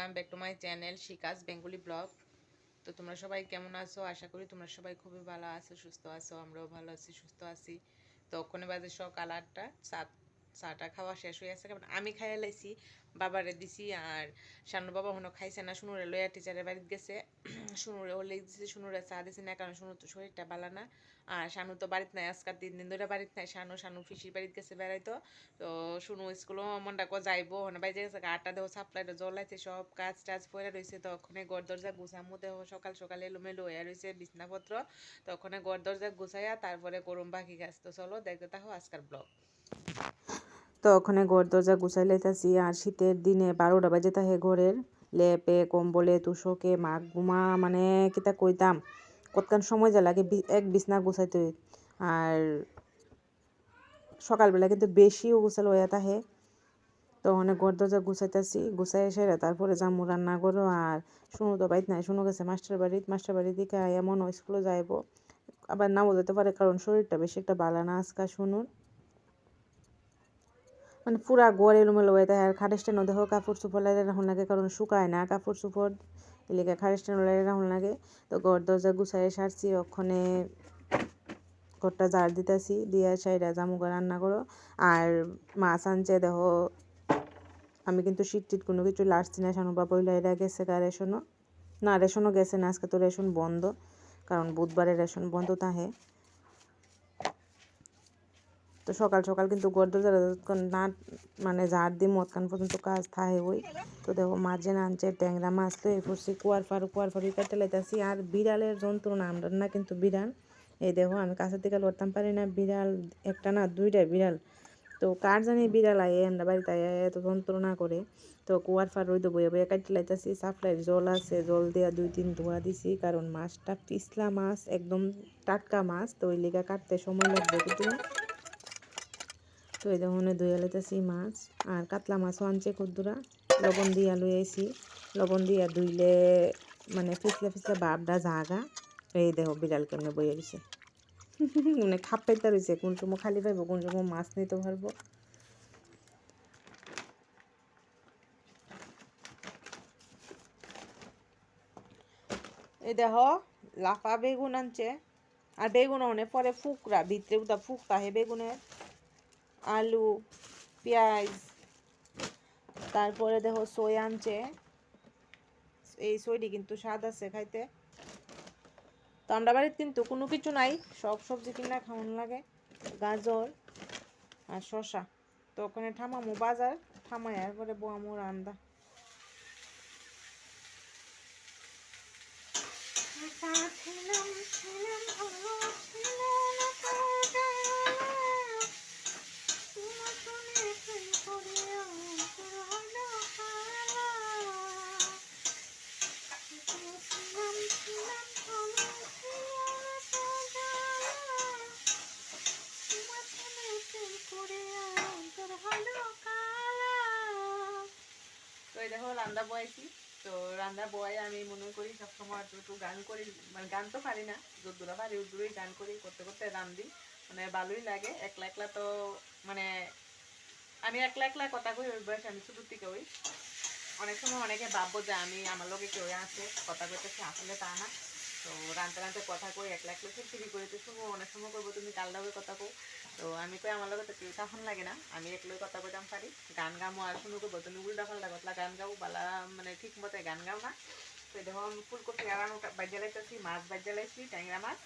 Welcome back to my channel Shikha's Bengali vlog তো তোমরা সবাই কেমন আছো? আশা করি তোমরা সবাই খুবই ভালো আছো, সুস্থ আছো, আমরাও ভালো আছি, সুস্থ আছি। তো ওখানে বাজে সকাল আটটা চা চাটা খাওয়া শেষ হয়ে আছে কারণ আমি খাইয়া লাইছি বাবারে দিছি আর শানু বাবা হনো খাইছে না। শুনুরে লইয়া টিচারের বাড়িতে গেছে। শুনুরে হলে দিছি শুনুরে চা দিছি না, কারণ শুনু তো শরীরটা ভালো না। আর শানু তো বাড়িতে নাই, আজকাল তিন দিন ধরে বাড়িতে নাই। শানু শানু ফিসির বাড়িতে গেছে বেড়াইতো। তো শুনু স্কুলও মনটা কো যাইবো হনে বাইরে গেছে আটটা দেহ, সাপ্লাইটা জ্বলাইছে, সব কাজ টাজ পরে রয়েছে তো ওখানে গড় দরজা গুছামু দেহ, সকাল সকালে এলোমেলো হয়ে রয়েছে বিছনাপত্র। তো ওখানে গড় দরজা গুছাইয়া তারপরে করুম বাকি কাজ তো চলো, দেখতে থাকো আজকাল ব্লগ তো ওখানে ঘর দরজা গুছাই লাইতাছি আর শীতের দিনে বারোটা বাজে তাহে ঘরের লেপে, কম্বলে, তুষকে, মাগ গুমা মানে কিতা কইতাম কতক্ষণ সময় যা লাগে এক বিছনা গুছাইতে আর সকালবেলা কিন্তু বেশিও গুছাল হইয়া তাহে। তো অনেক ঘর দরজা গুছাইতেছি গুছাই এসে তারপরে যামু রান্না করো আর শুনু তো বাড়িতে নাই, শুনু গেছে মাস্টার বাড়িতে, মাস্টার বাড়ি দিকে এমন স্কুলে যাইবো। আবার নাও যেতে পারে, কারণ শরীরটা বেশি একটা বালা না আজকা শুনুন। মানে পুরা গড় এলোমেলো হয়ে থাকে। আর খারেস্টের নদী হোক কাপড় চোপড় লাগে রাখুন লাগে কারণ শুকায় না। কাপড় চোপড় এলাকা খারেস্টের লাগে রাখুন লাগে তো ঘর দরজা গুছাই সারছি, ওখানে ঘরটা ঝাড় দিতেছি, দিয়া সাইডা জামুকা রান্না করো। আর মাছ আনছে দেখো, আমি কিন্তু শীত টিট কোনো কিছু লাড়ছি না, শানু বাবা হইল এরা গেছে গা রেশনও। না, রেশনও গেছে না, আজকে তো রেশন বন্ধ। কারণ বুধবারে রেশন বন্ধ তাহে। তো সকাল সকাল কিন্তু গর্দ না মানে ঝাড় দিই মতকান পর্যন্ত কাজ থাহে ওই তো দেখো যেন আনছে ট্যাংরা মাছ তো এই করছি কুয়ার ফারু কুয়ার ফারু কাটতে লাইতাছি আর বিড়ালের যন্ত্রণা, আমরা না কিন্তু বিড়াল। এই দেখো, আমি কাছের দিকে লড়তাম, পারি না, বিড়াল একটা না দুইটা বিড়াল। তো কার জানি বিড়াল আয়ে, আমরা বাড়িতে আয়ে, এত যন্ত্রণা করে। তো কুয়ার ফার রইদ বয়ে বয়ে কাটতে লাইতাছি সাপ্লাই জল আছে, জল দেওয়া দুই তিন ধোয়া দিছি, কারণ মাছটা পিছলা মাছ, একদম টাটকা মাছ। তো ওই লেগা কাটতে সময় লাগবে, কিন্তু তো এই দেখুন ধুয়ে লইতেছি মাছ আর কাতলা মাছও আনছে কদ্দুরা। লবণ দিয়া আইছি। লবণ দিয়া ধুইলে মানে ফিসলে ফিসলে বাপডা জাগা। এই দেখো বিড়াল কেমনে বইয়ে দিছে। মানে খাপ পাইতে রয়েছে কোন সময় খালি পাইবো, কোন সময় মাছ নিতে পারব। এই দেখো, লাফা বেগুন আনছে। আর বেগুন অনেক পরে ফুকরা, ভিতরে উদা হে বেগুনের। আলু, পেঁয়াজ, তারপরে দেখো সই আনছে। এই সইটি কিন্তু স্বাদ আছে খাইতে। তো আমরা বাড়িতে কিন্তু কোনো কিছু নাই, সব সবজি কিনা খাওয়ান লাগে, গাজর আর শসা। তো ওখানে ঠামামু বাজার ঠামাই পরে বোয়ামু রান্দা তো রান্না বয়েছি তো রান্না বয়ে আমি মনে করি সবসময় একটু গান করি মানে গান তো পারি না যদ্দুরা পারি উদ্দুরই গান করি, করতে করতে রান্ধি মানে ভালোই লাগে, একলা একলা তো মানে আমি একলা একলা কথা কই, ওই বয়সে আমি শুধু থেকে ওই। অনেক সময় অনেকে ভাববো যে আমি, আমার লোকে কেউ আছে, কথা কইতেছে, আসলে তা না। তো রানতে রানতে কথা কই, একলা একলা খিরখিরি করে? তো শুনব অনেক সময় করব, তুমি কাল কালদাবে কথা কো তো আমি কই, আমার লগে তো কেউ তখন লাগে না। আমি একলাই কথা কইতাম পারি। গান গামো আর শুনু করব, তুমি উল্টা পাল্টা কথা, গান গাও বালা মানে ঠিক মতো গান গাও না। তো আমি ফুলকপি আরানো বাজ্যা লাইতেছি, মাছ বাজ্যা লাইছি, ট্যাংরা মাছ।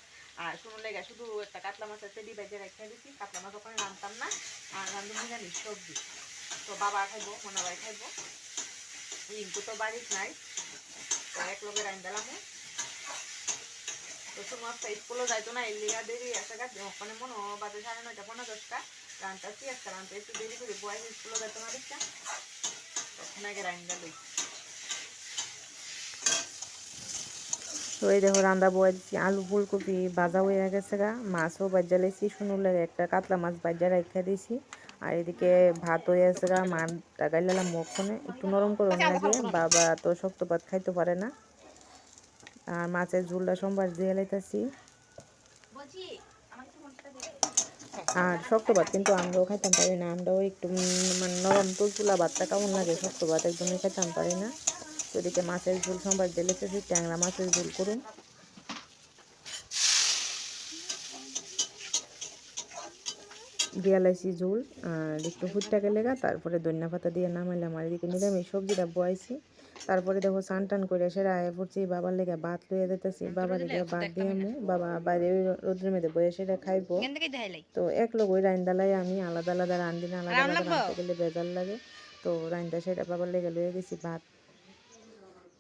আর শুনুন লেগে, শুধু একটা কাতলা মাছ আছে ডি বাজ্যা রেখে দিছি। কাতলা মাছ ওখানে নামতাম না, আর রান্ধুন নিরামিষ সবজি। তো বাবা খাইবো, মনে মনাবাই খাইবো। রিঙ্কু তো বাড়িতে নাই এক লোকে রাইন দিলাম তো তোমার তো যাইতো না এর লিগা দেরি ওখানে মনে বাজে সাড়ে নয়টা, পনেরো দশটা রানতাছি একটা দেরি করে, বয় স্কুলে যাইতো না তখন আগে তো এই দেখো রান্না বয়ে দিচ্ছি আলু ফুলকপি ভাজা হয়ে গেছে গা, মাছও বাজ্যা লাইছি শুনুলে একটা কাতলা মাছ বাজ্যা রেখে দিয়েছি আর এদিকে ভাত হয়ে আছে গা, মানটা গাইলাম মুখনে একটু নরম করে লাগে বাবা তো শক্ত ভাত খাইতে পারে না। আর মাছের ঝুলটা সোমবার দিয়ে লাইতাছি। আর শক্ত ভাত কিন্তু আমরাও খাইতাম পারি না আমরাও একটু মানে নরম তুলতুলা ভাতটা কেমন লাগে শক্ত ভাত একদমই খাইতাম পারি না। তো এদিকে মাছের ঝোল সোমবার দিলেছি ট্যাংরা মাছের ঝোল করুন দিয়ালাইছি ঝোল আর একটু ফুটটাকে লেগা তারপরে ধনিয়া পাতা দিয়ে নামাইলাম আর এদিকে নিরামিষ সবজিটা বয়াইছি। তারপরে দেখো স্নান টান করে সেরা আয় পড়ছি বাবার লেগে ভাত লইয়া দিতেছি বাবার লেগে ভাত দিয়ে আমি বাবা বাইরে ওই রোদ্রের মধ্যে বয়ে সেটা খাইবো। তো এক লোক ওই রান্দালাই আমি আলাদা আলাদা রান্ধি না আলাদা আলাদা গেলে বেজার লাগে। তো রান্দা সেটা বাবার লেগে লইয়া গেছি ভাত।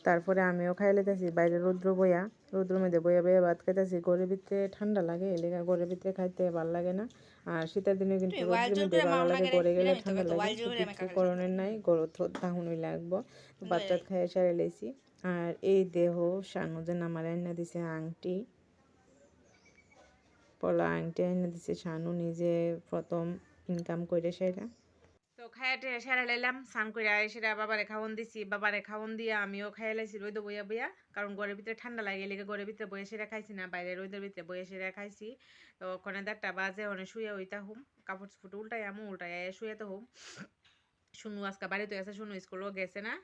তারপরে আমিও খাই লেতেছি বাইরে রৌদ্র বইয়া রৌদ্র মধ্যে বইয়া বইয়া ভাত খাইতেছি। ঘরের ভিতরে ঠান্ডা লাগে এলাকা ঘরের ভিতরে খাইতে ভালো লাগে না। আর শীতের দিনে কিন্তু মধ্যে ভালো লাগে ঘরে গেলে ঠান্ডা লাগে কিছু করণের নাই গরম তো তাহুনই লাগবো। তো ভাত টাত খাই সারে লেছি। আর এই দেহ সানু যেন আমার এনে দিছে আংটি। পলা আংটি এনে দিছে শানু নিজে প্রথম ইনকাম করে সেটা তো খাইতে সেরা লাইলাম, স্নান করে সেটা বাবারে খাওন দিছি, বাবারে খাওন দিয়ে আমিও খাইয়া লাইছি রইদ বইয়া বইয়া, কারণ ঘরের ভিতরে ঠান্ডা লাগে লেগে ঘরের ভিতরে বইয়া সেরা খাইছি না, বাইরে রোদের ভিতরে বইয়া সেরা খাইছি। তো ওখানে দেড়টা বাজে ওখানে শুয়ে ওইটা হুম কাপড় ফুটে উল্টাই আমি উল্টাই শুয়ে তো হুম। শুনু, আজকে বাড়িতে আছে শুনু, স্কুলও গেছে না।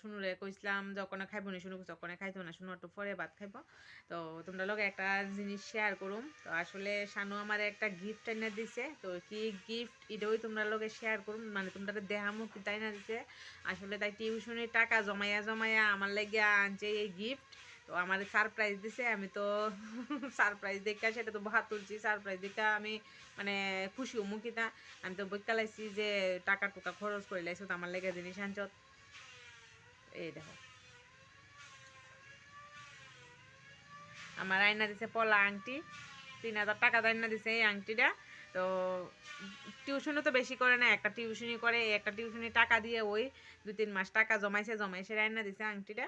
শুনুরে কইছিলাম যখন খাইব না শুনু যখন খাইতো না, শুনু একটু পরে ভাত খাইব। তো তোমরা লগে একটা জিনিস শেয়ার করুম। তো আসলে শানু আমার একটা গিফট এনে দিছে। তো কি গিফট এটাও তোমরা লগে শেয়ার করুম। মানে তোমরা দেহামো কি তাই না দিছে। আসলে তাই টিউশনের টাকা জমাইয়া জমাইয়া আমার লাগে আনছে এই গিফট তো আমার সারপ্রাইজ দিছে, আমি তো সারপ্রাইজ দেখা, সেটা তো ভাত সারপ্রাইজ দেখা আমি মানে খুশি মুখি না? আমি তো বইকা লাইছি যে টাকা টুকা খরচ করে লাইছো তো আমার লেগে জিনিস আনছত। এই দেখো। আমার আয়না দিছে পলা আংটি, তিন হাজার টাকা আয়না দিছে এই আংটিটা। তো টিউশনও তো বেশি করে না, একটা টিউশনি করে একটা টিউশনি টাকা দিয়ে ওই দু তিন মাস টাকা জমাইছে জমাইছে আয়না দিছে আংটিটা।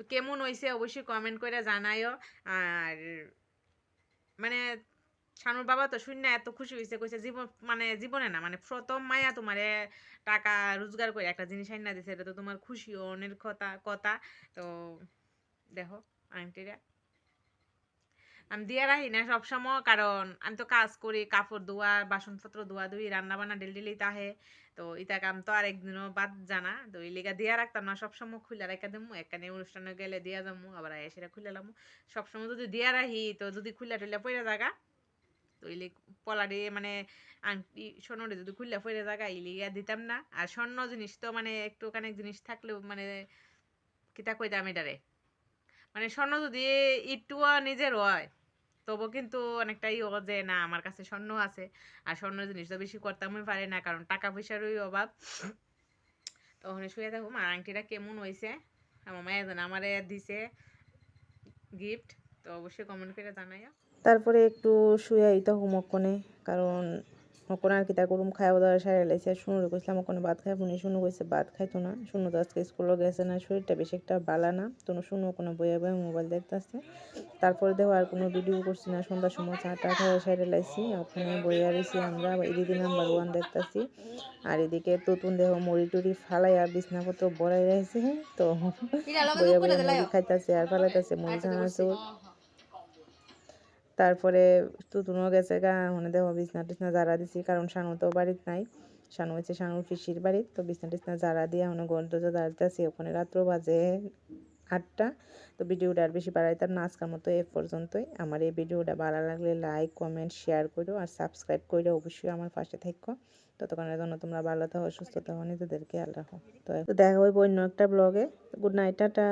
তো কেমন হয়েছে অবশ্যই কমেন্ট করে জানাইও। আর মানে শানুর বাবা তো শূন্য এত খুশি হয়েছে কইছে জীবন মানে জীবনে না মানে প্রথম মায়া তোমারে টাকা রোজগার করে একটা জিনিস আইনা দিছে, এটা তো তোমার খুশি অনের কথা কথা। তো দেখো আংটিটা আমি দিয়ে রাখি না সবসময়, কারণ আমি তো কাজ করি, কাপড় ধোয়া, বাসনপত্র ধোয়া ধুই রান্না বান্না ডেলি ডেলি তাহে তো ইটা কাম তো আর একদিনও বাদ জানা। তো এই লেগা দিয়া রাখতাম না, সবসময় খুলে রেখে দেবো এখানে অনুষ্ঠানে গেলে দিয়া যাব আবার এসে খুলে লামু। সবসময় যদি দিয়া রাখি, তো যদি খুলে টুলে পড়ে জায়গা তো ইলে পলারে মানে আংটি স্বর্ণরে যদি খুললে পড়ে জায়গা ইলিগা দিতাম না। আর স্বর্ণ জিনিস তো মানে একটু অনেক জিনিস থাকলেও মানে কিতা কইতাম এটারে? মানে স্বর্ণ যদি একটুও নিজের হয় তবু কিন্তু অনেকটাই ও যে, না, আমার কাছে স্বর্ণ আছে। আর স্বর্ণ জিনিস তো বেশি করতামই পারে না, কারণ টাকা পয়সারই অভাব। তখন শুয়ে থাকুম আর আংটিটা কেমন হয়েছে আমার জন্য আমারে দিছে গিফট তো অবশ্যই কমেন্ট করে জানাইও। তারপরে একটু শুয়ে আইতে কোণে কারণ মকন আর কি কিতা করুম খাওয়া দাওয়া সারে লাইছে শুনুরে কইছিলাম মকনে ভাত খাইব নি শুনু কইছে ভাত খাইতো না। শুনু তো আজকে স্কুলে গেছে না শরীরটা বেশি একটা বালা না। তো শুনু কোনো বইয়া বইয়া মোবাইল দেখতেছে তারপরে দেখো আর কোনো ভিডিও করছি না সন্ধ্যার সময় চা টা খাওয়া সারে লাইছি ওখানে বইয়া রয়েছি আমরা এদিকে নাম্বার ওয়ান দেখতেছি আর এদিকে তুতুন দেখো মুড়ি টুড়ি ফালাইয়া বিছনাপত্র বড়াই রয়েছে তো বইয়া বইয়া মুড়ি খাইতেছে আর ফালাইতেছে মুড়ি চানাচুর তারপরে তুতুনও গেছে গা মানে দেখো বিছনা টিছনা জারা দিছি, কারণ শানু তো বাড়িতে নাই। শানু হচ্ছে শানুর পিসির বাড়ি তো বিছনা টিছনা জারা দিয়ে এখন ঘর দরজা দাঁড়াইতেছি ওখানে রাত্র বাজে আটটা, তো ভিডিওটা আর বেশি বাড়াইতাম না, আজকের মতো এ পর্যন্তই। আমার এই ভিডিওটা ভালো লাগলে লাইক কমেন্ট শেয়ার করো আর সাবস্ক্রাইব করে, অবশ্যই আমার পাশে থাকো। ততক্ষণের জন্য তোমরা ভালো থাকো, সুস্থ থাকো, নিজেদেরকে রাখো। তো দেখা হইব অন্য একটা ব্লগে গুড নাইট টাটা।